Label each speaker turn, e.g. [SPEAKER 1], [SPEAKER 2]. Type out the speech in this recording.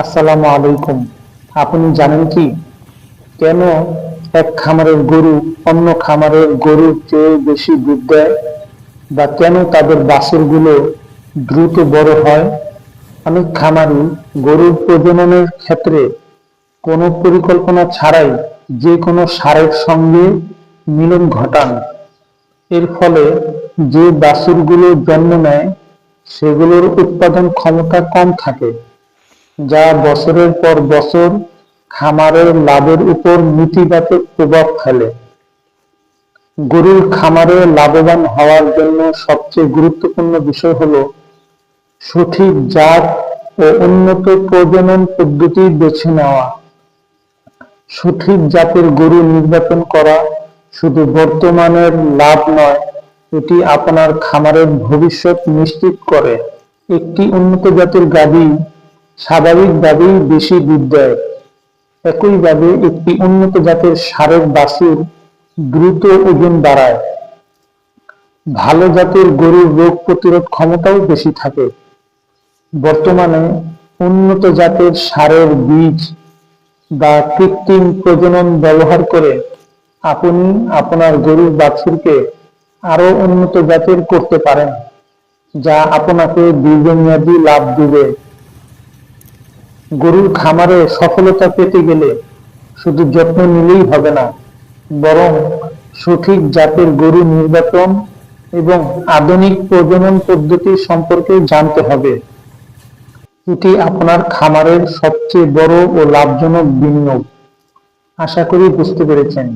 [SPEAKER 1] আসসালামু আলাইকুম। আপনি জানেন কি? কেন এক খামারের গরু অন্য খামারের গরুর চেয়ে বেশি দুধ দেয়? বা কেন তাদের বাছুরগুলো দ্রুত বড় হয়? অনেক খামারি, গরুর প্রজননের ক্ষেত্রে কোনো পরিকল্পনা ছাড়াই যে কোনো সারের সঙ্গে মিলন ঘটান। এর ফলে যে বাছুরগুলো জন্ম নেয়, সেগুলোর উৎপাদন ক্ষমতা কম থাকে। যা বছরের পর বছর খামারের লাভের উপর নেতিবাচক প্রভাব ফেলে। গরুর খামারে লাভবান হওয়ার জন্য সবচেয়ে গুরুত্বপূর্ণ বিষয় হলো সঠিক জাত ও উন্নত প্রজনন পদ্ধতি বেছে নেওয়া। সঠিক জাতের গরু নির্বাচন করা শুধু বর্তমানের লাভ নয়, এটি আপনার খামারের ভবিষ্যৎ নিশ্চিত করে। একটি উন্নত জাতের গাভী স্বাভাবিকভাবেই বেশি দুধ দেয় একইভাবে একটি উন্নত জাতের ষাঁড়ের বাছুর দ্রুত ওজন বাড়ায়। ভালো জাতের গরুর রোগ প্রতিরোধ ক্ষমতাও বেশি থাকে। বর্তমানে উন্নত জাতের সারের বীজ বা কৃত্রিম প্রজনন ব্যবহার করে আপনি আপনার গরুর বাছুরকে আরও উন্নত জাতের করতে পারেন, যা আপনাকে দীর্ঘমেয়াদী লাভ দিবে। গরুর খামারে সফলতা পেতে গেলে শুধু যত্ন নিলেই হবে না, বরং সঠিক জাতের গরু নির্বাচন এবং আধুনিক প্রজনন পদ্ধতি সম্পর্কে জানতে হবে। এটি আপনার খামারের সবচেয়ে বড় ও লাভজনক বিনিয়োগ। আশা করি বুঝতে পেরেছেন।